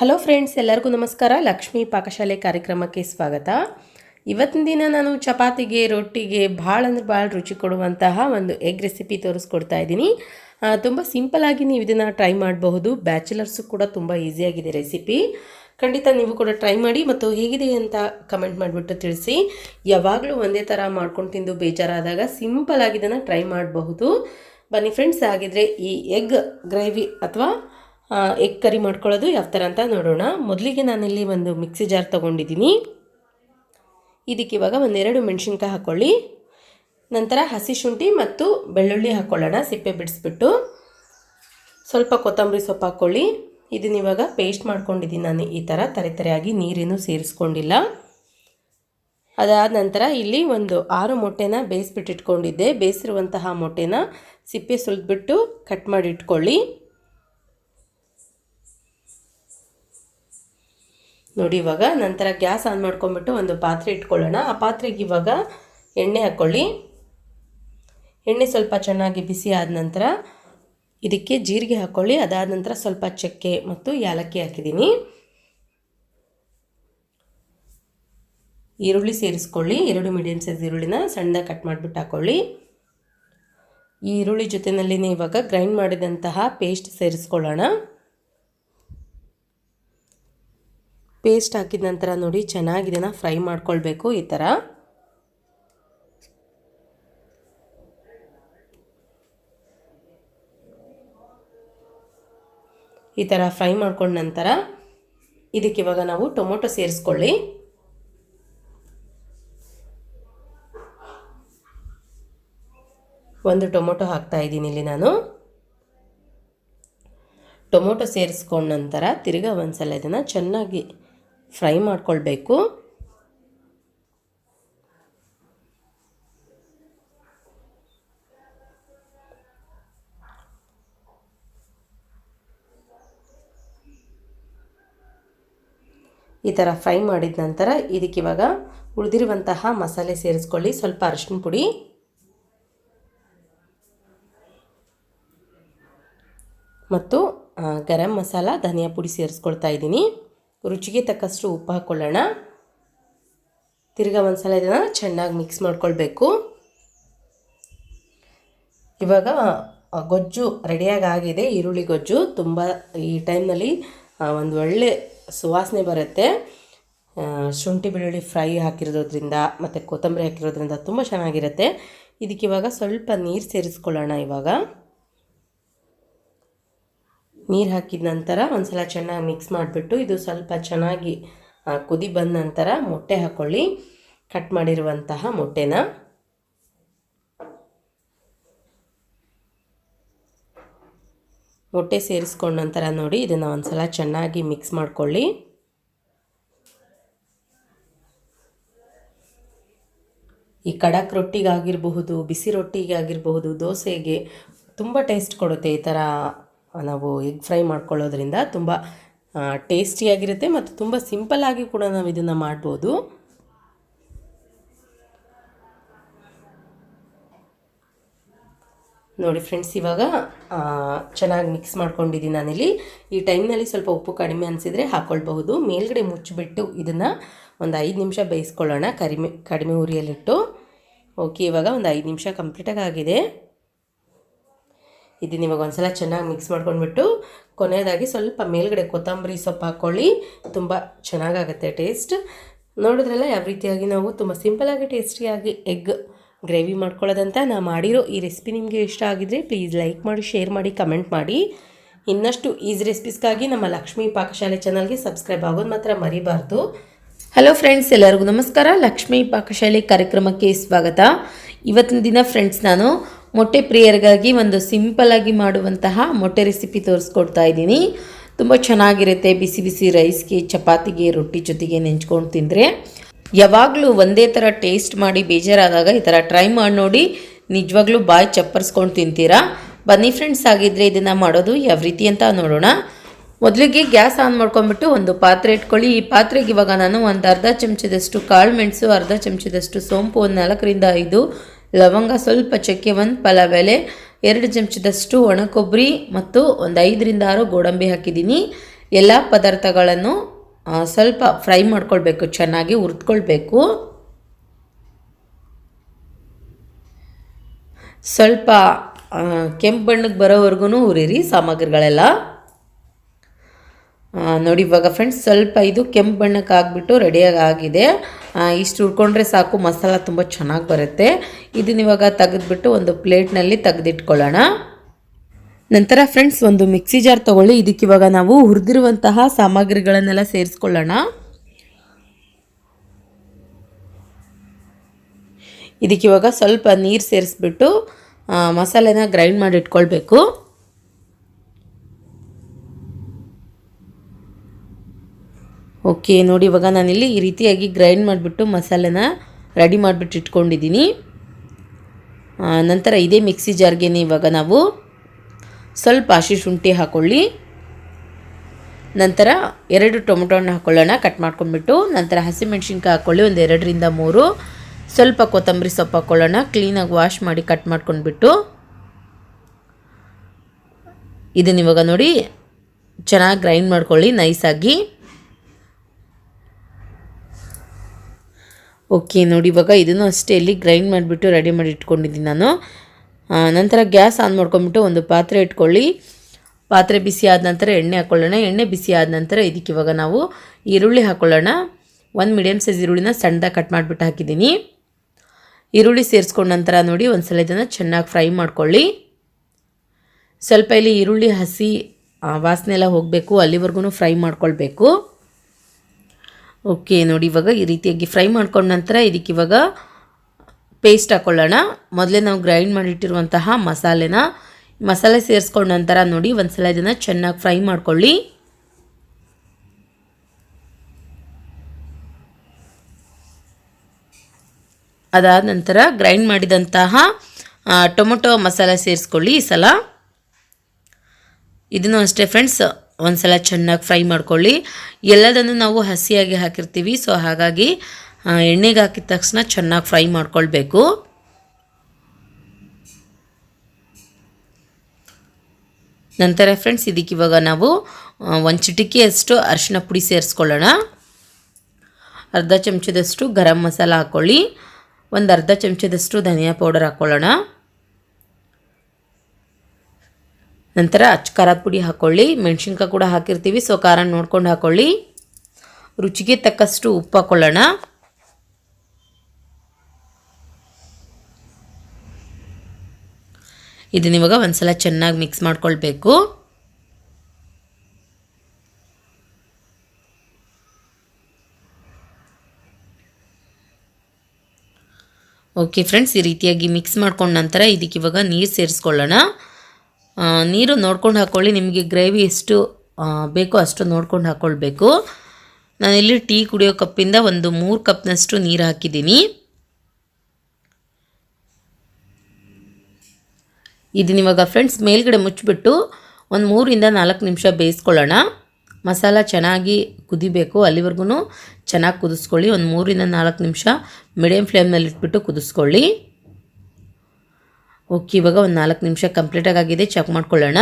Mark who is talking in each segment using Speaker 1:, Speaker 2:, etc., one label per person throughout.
Speaker 1: Hello friends ಎಲ್ಲರಿಗೂ ನಮಸ್ಕಾರ. ಲಕ್ಷ್ಮೀ ಪಾಕಶಾಲೆ ಕಾರ್ಯಕ್ರಮಕ್ಕೆ ಸ್ವಾಗತ. ಇವತ್ತಿನ ದಿನ ನಾನು ಚಪಾತಿಗೆ, ರೊಟ್ಟಿಗೆ ಭಾಳ ಅಂದ್ರೆ ಭಾಳ ರುಚಿ ಕೊಡುವಂತಹ ಒಂದು ಎಗ್ ರೆಸಿಪಿ ತೋರಿಸ್ಕೊಡ್ತಾ ಇದ್ದೀನಿ. ತುಂಬ ಸಿಂಪಲಾಗಿ ನೀವು ಇದನ್ನು ಟ್ರೈ ಮಾಡಬಹುದು. ಬ್ಯಾಚುಲರ್ಸು ಕೂಡ ತುಂಬ ಈಸಿಯಾಗಿದೆ ರೆಸಿಪಿ ಖಂಡಿತ ನೀವು ಕೂಡ ಟ್ರೈ ಮಾಡಿ ಮತ್ತು ಹೇಗಿದೆ ಅಂತ ಕಮೆಂಟ್ ಮಾಡಿಬಿಟ್ಟು ತಿಳಿಸಿ. ಯಾವಾಗಲೂ ಒಂದೇ ಥರ ಮಾಡ್ಕೊಂಡು ತಿಂದು ಬೇಜಾರಾದಾಗ ಸಿಂಪಲ್ ಆಗಿ ಇದನ್ನು ಟ್ರೈ ಮಾಡಬಹುದು. ಬನ್ನಿ ಫ್ರೆಂಡ್ಸ್ ಹಾಗಿದ್ರೆ ಈ ಎಗ್ ಗ್ರೇವಿ ಅಥವಾ ಎಗ್ ಕರಿ ಮಾಡ್ಕೊಳ್ಳೋದು ಯಾವ ಥರ ಅಂತ ನೋಡೋಣ. ಮೊದಲಿಗೆ ನಾನಿಲ್ಲಿ ಒಂದು ಮಿಕ್ಸಿ ಜಾರ್ ತೊಗೊಂಡಿದ್ದೀನಿ. ಇದಕ್ಕೆ ಇವಾಗ ಒಂದೆರಡು ಮೆಣಸಿನ್ಕಾಯಿ ಹಾಕ್ಕೊಳ್ಳಿ. ನಂತರ ಹಸಿ ಶುಂಠಿ ಮತ್ತು ಬೆಳ್ಳುಳ್ಳಿ ಹಾಕ್ಕೊಳ್ಳೋಣ, ಸಿಪ್ಪೆ ಬಿಡಿಸ್ಬಿಟ್ಟು. ಸ್ವಲ್ಪ ಕೊತ್ತಂಬರಿ ಸೊಪ್ಪು ಹಾಕ್ಕೊಳ್ಳಿ. ಇದನ್ನ ಇವಾಗ ಪೇಸ್ಟ್ ಮಾಡ್ಕೊಂಡಿದ್ದೀನಿ ನಾನು. ಈ ಥರ ತರೆ ತರೆಯಾಗಿ ನೀರೇನು ಸೇರಿಸ್ಕೊಂಡಿಲ್ಲ. ಅದಾದ ನಂತರ ಇಲ್ಲಿ ಒಂದು ಆರು ಮೊಟ್ಟೆನ ಬೇಯಿಸ್ಬಿಟ್ಟು ಇಟ್ಕೊಂಡಿದ್ದೆ. ಬೇಯಿಸಿರುವಂತಹ ಮೊಟ್ಟೆನ ಸಿಪ್ಪೆ ಸುಲಿದ್ಬಿಟ್ಟು ಕಟ್ ಮಾಡಿ ಇಟ್ಕೊಳ್ಳಿ. ನೋಡಿ, ಇವಾಗ ನಂತರ ಗ್ಯಾಸ್ ಆನ್ ಮಾಡ್ಕೊಂಬಿಟ್ಟು ಒಂದು ಪಾತ್ರೆ ಇಟ್ಕೊಳ್ಳೋಣ. ಆ ಪಾತ್ರೆಗೆ ಇವಾಗ ಎಣ್ಣೆ ಹಾಕ್ಕೊಳ್ಳಿ. ಎಣ್ಣೆ ಸ್ವಲ್ಪ ಚೆನ್ನಾಗಿ ಬಿಸಿ ಆದ ನಂತರ ಇದಕ್ಕೆ ಜೀರಿಗೆ ಹಾಕ್ಕೊಳ್ಳಿ. ಅದಾದ ನಂತರ ಸ್ವಲ್ಪ ಚಕ್ಕೆ ಮತ್ತು ಯಾಲಕ್ಕಿ ಹಾಕಿದ್ದೀನಿ. ಈರುಳ್ಳಿ ಸೇರಿಸ್ಕೊಳ್ಳಿ. ಎರಡು ಮೀಡಿಯಮ್ ಸೈಜ್ ಈರುಳ್ಳಿನ ಸಣ್ಣದಾಗಿ ಕಟ್ ಮಾಡಿಬಿಟ್ಟು ಹಾಕ್ಕೊಳ್ಳಿ. ಈರುಳ್ಳಿ ಜೊತೆಯಲ್ಲಿನೇ ಇವಾಗ ಗ್ರೈಂಡ್ ಮಾಡಿದಂತಹ ಪೇಸ್ಟ್ ಸೇರಿಸ್ಕೊಳ್ಳೋಣ. ಪೇಸ್ಟ್ ಹಾಕಿದ ನಂತರ ನೋಡಿ, ಚೆನ್ನಾಗಿ ಇದನ್ನು ಫ್ರೈ ಮಾಡ್ಕೊಳ್ಬೇಕು ಈ ಥರ ಈ ಥರ ಫ್ರೈ ಮಾಡ್ಕೊಂಡ ನಂತರ ಇದಕ್ಕೆ ಇವಾಗ ನಾವು ಟೊಮೊಟೊ ಸೇರಿಸ್ಕೊಳ್ಳಿ. ಒಂದು ಟೊಮೊಟೊ ಹಾಕ್ತಾ ಇದ್ದೀನಿ ಇಲ್ಲಿ ನಾನು. ಟೊಮೊಟೊ ಸೇರಿಸ್ಕೊಂಡ ನಂತರ ತಿರ್ಗಾ ಒಂದ್ಸಲ ಇದನ್ನು ಚೆನ್ನಾಗಿ ಫ್ರೈ ಮಾಡಿಕೊಳ್ಬೇಕು. ಈ ಥರ ಫ್ರೈ ಮಾಡಿದ ನಂತರ ಇದಕ್ಕೆ ಇವಾಗ ಉಳಿದಿರುವಂತಹ ಮಸಾಲೆ ಸೇರಿಸ್ಕೊಳ್ಳಿ. ಸ್ವಲ್ಪ ಅರಿಶಿನ ಪುಡಿ. ಮತ್ತು ಗರಂ ಮಸಾಲ, ಧನಿಯಾ ಪುಡಿ ಸೇರಿಸ್ಕೊಳ್ತಾ ಇದ್ದೀನಿ. ರುಚಿಗೆ ತಕ್ಕಷ್ಟು ಉಪ್ಪು ಹಾಕ್ಕೊಳ್ಳೋಣ ತಿರ್ಗಾ ಒಂದು ಸಲ ಇದನ್ನು ಚೆನ್ನಾಗಿ ಮಿಕ್ಸ್ ಮಾಡ್ಕೊಳ್ಬೇಕು. ಇವಾಗ ಗೊಜ್ಜು ರೆಡಿಯಾಗಿ ಆಗಿದೆ. ಈರುಳ್ಳಿ ಗೊಜ್ಜು ತುಂಬ, ಈ ಟೈಮ್ನಲ್ಲಿ ಒಂದು ಒಳ್ಳೆ ಸುವಾಸನೆ ಬರುತ್ತೆ. ಶುಂಠಿ ಬೆಳ್ಳುಳ್ಳಿ ಫ್ರೈ ಹಾಕಿರೋದ್ರಿಂದ ಮತ್ತು ಕೊತ್ತಂಬರಿ ಹಾಕಿರೋದ್ರಿಂದ ತುಂಬ ಚೆನ್ನಾಗಿರುತ್ತೆ. ಇದಕ್ಕೆ ಇವಾಗ ಸ್ವಲ್ಪ ನೀರು ಸೇರಿಸ್ಕೊಳ್ಳೋಣ ಇವಾಗ. ನೀರು ಹಾಕಿದ ನಂತರ ಒಂದ್ಸಲ ಚೆನ್ನಾಗಿ ಮಿಕ್ಸ್ ಮಾಡಿಬಿಟ್ಟು ಇದು ಸ್ವಲ್ಪ ಚೆನ್ನಾಗಿ ಕುದಿ ಬಂದ ನಂತರ ಮೊಟ್ಟೆ ಹಾಕ್ಕೊಳ್ಳಿ ಕಟ್ ಮಾಡಿರುವಂತಹ ಮೊಟ್ಟೆನ. ಮೊಟ್ಟೆ ಸೇರಿಸ್ಕೊಂಡ ನಂತರ ನೋಡಿ ಇದನ್ನು ಒಂದ್ಸಲ ಚೆನ್ನಾಗಿ ಮಿಕ್ಸ್ ಮಾಡಿಕೊಳ್ಳಿ. ಈ ಕಡಕ್ ರೊಟ್ಟಿಗಾಗಿರಬಹುದು, ಬಿಸಿ ರೊಟ್ಟಿಗಾಗಿರಬಹುದು, ದೋಸೆಗೆ ತುಂಬ ಟೇಸ್ಟ್ ಕೊಡುತ್ತೆ ಈ ಥರ ನಾವು ಎಗ್ ಫ್ರೈ ಮಾಡ್ಕೊಳ್ಳೋದ್ರಿಂದ ತುಂಬ ಟೇಸ್ಟಿಯಾಗಿರುತ್ತೆ ಮತ್ತು ತುಂಬ ಸಿಂಪಲ್ಲಾಗಿ ಕೂಡ ನಾವು ಇದನ್ನು ಮಾಡ್ಬೋದು. ನೋಡಿ ಫ್ರೆಂಡ್ಸ್ ಇವಾಗ ಚೆನ್ನಾಗಿ ಮಿಕ್ಸ್ ಮಾಡ್ಕೊಂಡಿದ್ದೀನಿ ನಾನಿಲ್ಲಿ. ಈ ಟೈಮ್ನಲ್ಲಿ ಸ್ವಲ್ಪ ಉಪ್ಪು ಕಡಿಮೆ ಅನಿಸಿದರೆ ಹಾಕ್ಕೊಳ್ಬಹುದು ಮೇಲ್ಗಡೆ ಮುಚ್ಚಿಬಿಟ್ಟು ಇದನ್ನು ಒಂದು ಐದು ನಿಮಿಷ ಬೇಯಿಸ್ಕೊಳ್ಳೋಣ. ಕಡಿಮೆ ಕಡಿಮೆ ಉರಿಯಲ್ಲಿಟ್ಟು ಓಕೆ ಇವಾಗ ಒಂದು ಐದು ನಿಮಿಷ ಕಂಪ್ಲೀಟಾಗಿ ಆಗಿದೆ. ಇದನ್ನ ಇವಾಗ ಒಂದ್ಸಲ ಚೆನ್ನಾಗಿ ಮಿಕ್ಸ್ ಮಾಡ್ಕೊಂಡ್ಬಿಟ್ಟು, ಕೊನೆಯದಾಗಿ ಸ್ವಲ್ಪ ಮೇಲ್ಗಡೆ ಕೊತ್ತಂಬರಿ ಸೊಪ್ಪು ಹಾಕ್ಕೊಳ್ಳಿ ತುಂಬ ಚೆನ್ನಾಗಾಗುತ್ತೆ ಟೇಸ್ಟ್ ನೋಡಿದ್ರಲ್ಲ, ಯಾವ ರೀತಿಯಾಗಿ ನಾವು ತುಂಬ ಸಿಂಪಲಾಗಿ ಟೇಸ್ಟಿಯಾಗಿ ಎಗ್ ಗ್ರೇವಿ ಮಾಡ್ಕೊಳ್ಳೋದಂತ ನಾ ಮಾಡಿರೋ ಈ ರೆಸಿಪಿ ನಿಮಗೆ ಇಷ್ಟ ಆಗಿದ್ರೆ ಪ್ಲೀಸ್ ಲೈಕ್ ಮಾಡಿ ಶೇರ್ ಮಾಡಿ ಕಮೆಂಟ್ ಮಾಡಿ. ಇನ್ನಷ್ಟು ಈಸಿ ರೆಸಿಪೀಸ್ಗಾಗಿ ನಮ್ಮ ಲಕ್ಷ್ಮೀ ಪಾಕಶಾಲೆ ಚಾನಲ್ಗೆ ಸಬ್ಸ್ಕ್ರೈಬ್ ಆಗೋದು ಮಾತ್ರ ಮರಿಬಾರ್ದು. ಹಲೋ ಫ್ರೆಂಡ್ಸ್ ಎಲ್ಲರಿಗೂ ನಮಸ್ಕಾರ. ಲಕ್ಷ್ಮೀ ಪಾಕಶಾಲೆ ಕಾರ್ಯಕ್ರಮಕ್ಕೆ ಸ್ವಾಗತ. ಇವತ್ತಿನ ದಿನ ಫ್ರೆಂಡ್ಸ್ ನಾನು ಮೊಟ್ಟೆ ಪ್ರಿಯರಿಗಾಗಿ ಒಂದು ಸಿಂಪಲ್ಲಾಗಿ ಮಾಡುವಂತಹ ಮೊಟ್ಟೆ ರೆಸಿಪಿ ತೋರಿಸ್ಕೊಡ್ತಾ ಇದ್ದೀನಿ. ತುಂಬ ಚೆನ್ನಾಗಿರುತ್ತೆ ಬಿಸಿ ಬಿಸಿ ರೈಸ್ಗೆ ಚಪಾತಿಗೆ, ರೊಟ್ಟಿ ಜೊತೆಗೆ ನೆಂಚ್ಕೊಂಡು ತಿಂದರೆ. ಯಾವಾಗಲೂ ಒಂದೇ ಥರ ಟೇಸ್ಟ್ ಮಾಡಿ ಬೇಜಾರಾದಾಗ ಈ ಥರ ಟ್ರೈ ಮಾಡಿ ನೋಡಿ. ನಿಜವಾಗ್ಲೂ ಬಾಯಿ ಚಪ್ಪರ್ಸ್ಕೊಂಡು ತಿಂತೀರಾ? ಬನ್ನಿ ಫ್ರೆಂಡ್ಸ್ ಆಗಿದ್ದರೆ ಇದನ್ನು ಮಾಡೋದು ಯಾವ ರೀತಿ ಅಂತ ನೋಡೋಣ. ಮೊದಲಿಗೆ ಗ್ಯಾಸ್ ಆನ್ ಮಾಡ್ಕೊಂಡ್ಬಿಟ್ಟು ಒಂದು ಪಾತ್ರೆ ಇಟ್ಕೊಳ್ಳಿ. ಈ ಪಾತ್ರೆಗೆ ಇವಾಗ ನಾನು ಒಂದು ಅರ್ಧ ಚಮಚದಷ್ಟು ಕಾಳು ಮೆಣಸು, ಅರ್ಧ ಚಮಚದಷ್ಟು ಸೋಂಪು ಒಂದು ನಾಲ್ಕರಿಂದ ಐದು ಲವಂಗ ಸ್ವಲ್ಪ ಚಕ್ಕೆ ಒಂದು ಪಲಾವ್ ಎಲೆ ಎರಡು ಚಮಚದಷ್ಟು ಒಣ ಕೊಬ್ಬರಿ ಮತ್ತು ಒಂದು ಐದರಿಂದ ಆರು ಗೋಡಂಬಿ ಹಾಕಿದ್ದೀನಿ.
Speaker 2: ಎಲ್ಲ ಪದಾರ್ಥಗಳನ್ನು ಸ್ವಲ್ಪ ಫ್ರೈ ಮಾಡ್ಕೊಳ್ಬೇಕು, ಚೆನ್ನಾಗಿ ಹುರಿದ್ಕೊಳ್ಬೇಕು. ಸ್ವಲ್ಪ ಕೆಂಪು ಬಣ್ಣಕ್ಕೆ ಬರೋವರೆಗೂ ಹುರಿರಿ ಸಾಮಗ್ರಿಗಳೆಲ್ಲ. ನೋಡಿ ಇವಾಗ ಫ್ರೆಂಡ್ಸ್ ಸ್ವಲ್ಪ ಇದು ಕೆಂಪು ಬಣ್ಣಕ್ಕೆ ಆಗಿಬಿಟ್ಟು ರೆಡಿಯಾಗಿ ಆಗಿದೆ. ಇಷ್ಟು ಹುರ್ಕೊಂಡ್ರೆ ಸಾಕು, ಮಸಾಲ ತುಂಬ ಚೆನ್ನಾಗಿ ಬರುತ್ತೆ. ಇದನ್ನ ಇವಾಗ ತೆಗೆದ್ಬಿಟ್ಟು ಒಂದು ಪ್ಲೇಟ್ನಲ್ಲಿ ತೆಗೆದಿಟ್ಕೊಳ್ಳೋಣ. ನಂತರ ಫ್ರೆಂಡ್ಸ್ ಒಂದು ಮಿಕ್ಸಿ ಜಾರ್ ತೊಗೊಳ್ಳಿ. ಇದಕ್ಕೆ ಇವಾಗ ನಾವು ಹುರಿದಿರುವಂತಹ ಸಾಮಗ್ರಿಗಳನ್ನೆಲ್ಲ ಸೇರಿಸ್ಕೊಳ್ಳೋಣ. ಇದಕ್ಕೆ ಇವಾಗ ಸ್ವಲ್ಪ ನೀರು ಸೇರಿಸ್ಬಿಟ್ಟು ಮಸಾಲೆನ ಗ್ರೈಂಡ್ ಮಾಡಿ ಇಟ್ಕೊಳ್ಬೇಕು. ಓಕೆ ನೋಡಿ, ಇವಾಗ ನಾನಿಲ್ಲಿ ಈ ರೀತಿಯಾಗಿ ಗ್ರೈಂಡ್ ಮಾಡಿಬಿಟ್ಟು ಮಸಾಲೆನ ರೆಡಿ ಮಾಡಿಬಿಟ್ಟು ಇಟ್ಕೊಂಡಿದ್ದೀನಿ. ನಂತರ ಇದೇ ಮಿಕ್ಸಿ ಜಾರ್ಗೆ ಇವಾಗ ನಾವು ಸ್ವಲ್ಪ ಹಸಿ ಶುಂಠಿ ಹಾಕ್ಕೊಳ್ಳಿ ನಂತರ ಎರಡು ಟೊಮೊಟೊ ಹಣ್ಣು ಹಾಕ್ಕೊಳ್ಳೋಣ ಕಟ್ ಮಾಡ್ಕೊಂಡ್ಬಿಟ್ಟು. ನಂತರ ಹಸಿಮೆಣ್ಸಿನ್ಕಾಯಿ ಹಾಕ್ಕೊಳ್ಳಿ ಒಂದು ಎರಡರಿಂದ ಮೂರು. ಸ್ವಲ್ಪ ಕೊತ್ತಂಬರಿ ಸೊಪ್ಪು ಹಾಕ್ಕೊಳ್ಳೋಣ ಕ್ಲೀನಾಗಿ ವಾಶ್ ಮಾಡಿ ಕಟ್ ಮಾಡ್ಕೊಂಡ್ಬಿಟ್ಟು. ಇದನ್ನಿವಾಗ ನೋಡಿ, ಚೆನ್ನಾಗಿ ಗ್ರೈಂಡ್ ಮಾಡ್ಕೊಳ್ಳಿ ನೈಸಾಗಿ ಓಕೆ, ನೋಡಿ, ಇವಾಗ ಇದನ್ನು ಅಷ್ಟೇ ಇಲ್ಲಿ ಗ್ರೈಂಡ್ ಮಾಡಿಬಿಟ್ಟು ರೆಡಿ ಮಾಡಿ ಇಟ್ಕೊಂಡಿದ್ದೀನಿ ನಾನು. ನಂತರ ಗ್ಯಾಸ್ ಆನ್ ಮಾಡ್ಕೊಂಬಿಟ್ಟು ಒಂದು ಪಾತ್ರೆ ಇಟ್ಕೊಳ್ಳಿ. ಪಾತ್ರೆ ಬಿಸಿ ಆದ ನಂತರ ಎಣ್ಣೆ ಹಾಕ್ಕೊಳ್ಳೋಣ ಎಣ್ಣೆ ಬಿಸಿ ಆದ ನಂತರ ಇದಕ್ಕೆ ಇವಾಗ ನಾವು ಈರುಳ್ಳಿ ಹಾಕ್ಕೊಳ್ಳೋಣ ಒಂದು ಮೀಡಿಯಮ್ ಸೈಜ್ ಈರುಳ್ಳಿನ ಸಣ್ಣದಾಗಿ ಕಟ್ ಮಾಡಿಬಿಟ್ಟು ಹಾಕಿದ್ದೀನಿ. ಈರುಳ್ಳಿ ಸೇರಿಸ್ಕೊಂಡ ನಂತರ ನೋಡಿ ಒಂದು ಸಲ ಇದನ್ನು ಚೆನ್ನಾಗಿ ಫ್ರೈ ಮಾಡ್ಕೊಳ್ಳಿ. ಸ್ವಲ್ಪ ಇಲ್ಲಿ ಈರುಳ್ಳಿ ಹಸಿ ವಾಸನೆ ಎಲ್ಲ ಹೋಗಬೇಕು ಅಲ್ಲಿವರೆಗೂ ಫ್ರೈ ಮಾಡ್ಕೊಳ್ಬೇಕು. ಓಕೆ, ನೋಡಿ ಇವಾಗ ಈ ರೀತಿಯಾಗಿ ಫ್ರೈ ಮಾಡ್ಕೊಂಡ ನಂತರ ಇದಕ್ಕೆ ಇವಾಗ ಪೇಸ್ಟ್ ಹಾಕ್ಕೊಳ್ಳೋಣ ಮೊದಲೇ ನಾವು ಗ್ರೈಂಡ್ ಮಾಡಿಟ್ಟಿರುವಂತಹ ಮಸಾಲೆನ, ಮಸಾಲೆ ಸೇರಿಸ್ಕೊಂಡ ನಂತರ ನೋಡಿ ಒಂದ್ಸಲ ಇದನ್ನು ಚೆನ್ನಾಗಿ ಫ್ರೈ ಮಾಡ್ಕೊಳ್ಳಿ. ಅದಾದ ನಂತರ ಗ್ರೈಂಡ್ ಮಾಡಿದಂತಹ ಟೊಮೊಟೊ ಮಸಾಲೆ ಸೇರಿಸ್ಕೊಳ್ಳಿ ಈ ಸಲ. ಇದನ್ನು ಅಷ್ಟೇ ಫ್ರೆಂಡ್ಸ್ ಒಂದ್ಸಲ ಚೆನ್ನಾಗಿ ಫ್ರೈ ಮಾಡ್ಕೊಳ್ಳಿ. ಎಲ್ಲದನ್ನು ನಾವು ಹಸಿಯಾಗಿ ಹಾಕಿರ್ತೀವಿ. ಸೊ ಹಾಗಾಗಿ ಎಣ್ಣೆಗೆ ಹಾಕಿದ ತಕ್ಷಣ ಚೆನ್ನಾಗಿ ಫ್ರೈ ಮಾಡ್ಕೊಳ್ಬೇಕು. ನಂತರ ಫ್ರೆಂಡ್ಸ್ ಇದಕ್ಕೆ ಇವಾಗ ನಾವು ಒಂದು ಚಿಟಿಕೆಯಷ್ಟು ಅರಿಶಿನ ಪುಡಿ ಸೇರಿಸ್ಕೊಳ್ಳೋಣ. ಅರ್ಧ ಚಮಚದಷ್ಟು ಗರಂ ಮಸಾಲ ಹಾಕ್ಕೊಳ್ಳಿ ಒಂದು ಅರ್ಧ ಚಮಚದಷ್ಟು ಧನಿಯಾ ಪೌಡರ್ ಹಾಕ್ಕೊಳ್ಳೋಣ ನಂತರ ಅಚ್ಚ ಖಾರದ ಪುಡಿ ಹಾಕ್ಕೊಳ್ಳಿ ಮೆಣಸಿನ್ಕಾಯಿ ಕೂಡ ಹಾಕಿರ್ತೀವಿ. ಸೊ ಖಾರ ನೋಡ್ಕೊಂಡು ಹಾಕ್ಕೊಳ್ಳಿ ರುಚಿಗೆ ತಕ್ಕಷ್ಟು ಉಪ್ಪು ಹಾಕ್ಕೊಳ್ಳೋಣ ಇದನ್ನ ಇವಾಗ ಒಂದ್ಸಲ ಚೆನ್ನಾಗಿ ಮಿಕ್ಸ್ ಮಾಡ್ಕೊಳ್ಬೇಕು. ಓಕೆ ಫ್ರೆಂಡ್ಸ್ ಈ ರೀತಿಯಾಗಿ ಮಿಕ್ಸ್ ಮಾಡ್ಕೊಂಡ ನಂತರ ಇದಕ್ಕೆ ಇವಾಗ ನೀರು ಸೇರಿಸ್ಕೊಳ್ಳೋಣ. ನೀರು ನೋಡ್ಕೊಂಡು ಹಾಕ್ಕೊಳ್ಳಿ ನಿಮಗೆ ಗ್ರೇವಿ ಎಷ್ಟು ಬೇಕೋ ಅಷ್ಟು ನೋಡ್ಕೊಂಡು ಹಾಕ್ಕೊಳ್ಬೇಕು ನಾನಿಲ್ಲಿ ಟೀ ಕುಡಿಯೋ ಕಪ್ಪಿಂದ ಒಂದು ಮೂರು ಕಪ್ನಷ್ಟು ನೀರು ಹಾಕಿದ್ದೀನಿ. ಇದನ್ನ ಇವಾಗ ಫ್ರೆಂಡ್ಸ್ ಮೇಲ್ಗಡೆ ಮುಚ್ಚಿಬಿಟ್ಟು ಒಂದು ಮೂರಿಂದ ನಾಲ್ಕು ನಿಮಿಷ ಬೇಯಿಸ್ಕೊಳ್ಳೋಣ. ಮಸಾಲ ಚೆನ್ನಾಗಿ ಕುದಿಬೇಕು ಅಲ್ಲಿವರೆಗೂ ಚೆನ್ನಾಗಿ ಕುದಿಸ್ಕೊಳ್ಳಿ. ಒಂದು ಮೂರಿಂದ ನಾಲ್ಕು ನಿಮಿಷ ಮೀಡಿಯಮ್ ಫ್ಲೇಮ್ನಲ್ಲಿ ಇಟ್ಬಿಟ್ಟು ಕುದಿಸ್ಕೊಳ್ಳಿ. ಓಕೆ, ಇವಾಗ ಒಂದು ನಾಲ್ಕು ನಿಮಿಷ ಕಂಪ್ಲೀಟಾಗಿ ಆಗಿದೆ ಚೆಕ್ ಮಾಡ್ಕೊಳ್ಳೋಣ.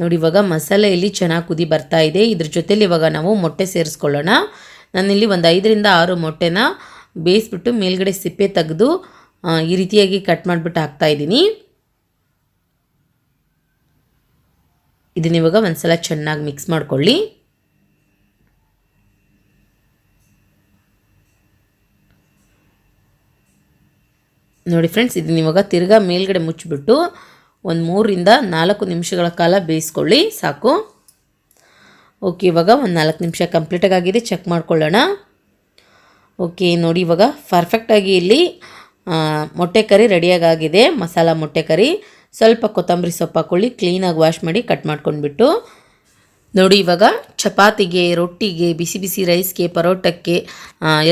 Speaker 2: ನೋಡಿ, ಇವಾಗ ಮಸಾಲೆ ಇಲ್ಲಿ ಚೆನ್ನಾಗಿ ಕುದಿ ಬರ್ತಾ ಇದೆ. ಇದ್ರ ಜೊತೆಲಿ ಇವಾಗ ನಾವು ಮೊಟ್ಟೆ ಸೇರಿಸ್ಕೊಳ್ಳೋಣ. ನಾನಿಲ್ಲಿ ಒಂದು ಐದರಿಂದ ಆರು ಮೊಟ್ಟೆನ ಬೇಯಿಸ್ಬಿಟ್ಟು ಮೇಲ್ಗಡೆ ಸಿಪ್ಪೆ ತೆಗೆದು ಈ ರೀತಿಯಾಗಿ ಕಟ್ ಮಾಡಿಬಿಟ್ಟು ಹಾಕ್ತಾ ಇದ್ದೀನಿ. ಇದನ್ನ ಇವಾಗ ಒಂದ್ಸಲ ಚೆನ್ನಾಗಿ ಮಿಕ್ಸ್ ಮಾಡ್ಕೊಳ್ಳಿ. ನೋಡಿ ಫ್ರೆಂಡ್ಸ್ ಇದನ್ನ ಇವಾಗ ತಿರ್ಗಾ ಮೇಲ್ಗಡೆ ಮುಚ್ಚಿಬಿಟ್ಟು ಒಂದು ಮೂರರಿಂದ ನಾಲ್ಕು ನಿಮಿಷಗಳ ಕಾಲ ಬೇಯಿಸ್ಕೊಳ್ಳಿ, ಸಾಕು. ಓಕೆ ಇವಾಗ ಒಂದು ನಾಲ್ಕು ನಿಮಿಷ ಕಂಪ್ಲೀಟಾಗಿ ಆಗಿದೆ ಚೆಕ್ ಮಾಡ್ಕೊಳ್ಳೋಣ. ಓಕೆ ನೋಡಿ ಇವಾಗ ಪರ್ಫೆಕ್ಟಾಗಿ ಇಲ್ಲಿ ಮೊಟ್ಟೆ ಕರಿ ರೆಡಿಯಾಗಿ ಆಗಿದೆ ಮಸಾಲ ಮೊಟ್ಟೆ ಕರಿ. ಸ್ವಲ್ಪ ಕೊತ್ತಂಬರಿ ಸೊಪ್ಪು ಹಾಕ್ಕೊಳ್ಳಿ ಕ್ಲೀನಾಗಿ ವಾಶ್ ಮಾಡಿ ಕಟ್ ಮಾಡ್ಕೊಂಡ್ಬಿಟ್ಟು. ನೋಡಿ ಇವಾಗ ಚಪಾತಿಗೆ, ರೊಟ್ಟಿಗೆ, ಬಿಸಿ ಬಿಸಿ ರೈಸ್ಗೆ ಪರೋಟಕ್ಕೆ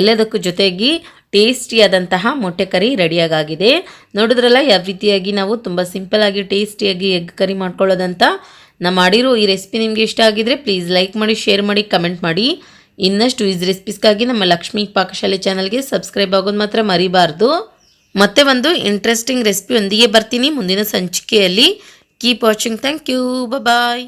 Speaker 2: ಎಲ್ಲದಕ್ಕೂ ಜೊತೆಗೆ ಟೇಸ್ಟಿಯಾದಂತಹ ಮೊಟ್ಟೆ ಕರಿ ರೆಡಿಯಾಗಾಗಿದೆ. ನೋಡಿದ್ರಲ್ಲ, ಯಾವ ರೀತಿಯಾಗಿ ನಾವು ತುಂಬ ಸಿಂಪಲ್ಲಾಗಿ ಟೇಸ್ಟಿಯಾಗಿ ಎಗ್ ಕರಿ ಮಾಡ್ಕೊಳ್ಳೋದಂತ ನಾ ಮಾಡಿರೋ ಈ ರೆಸಿಪಿ ನಿಮಗೆ ಇಷ್ಟ ಆಗಿದ್ರೆ ಪ್ಲೀಸ್ ಲೈಕ್ ಮಾಡಿ, ಶೇರ್ ಮಾಡಿ, ಕಮೆಂಟ್ ಮಾಡಿ. ಇನ್ನಷ್ಟು ಈಸ್ ರೆಸಿಪೀಸ್ಗಾಗಿ ನಮ್ಮ ಲಕ್ಷ್ಮೀ ಪಾಕಶಾಲೆ ಚಾನಲ್ಗೆ ಸಬ್ಸ್ಕ್ರೈಬ್ ಆಗೋದು ಮಾತ್ರ ಮರಿಬಾರ್ದು. ಮತ್ತೆ ಒಂದು ಇಂಟ್ರೆಸ್ಟಿಂಗ್ ರೆಸಿಪಿ ಒಂದಿಗೆ ಬರ್ತೀನಿ ಮುಂದಿನ ಸಂಚಿಕೆಯಲ್ಲಿ. Keep watching thank you bye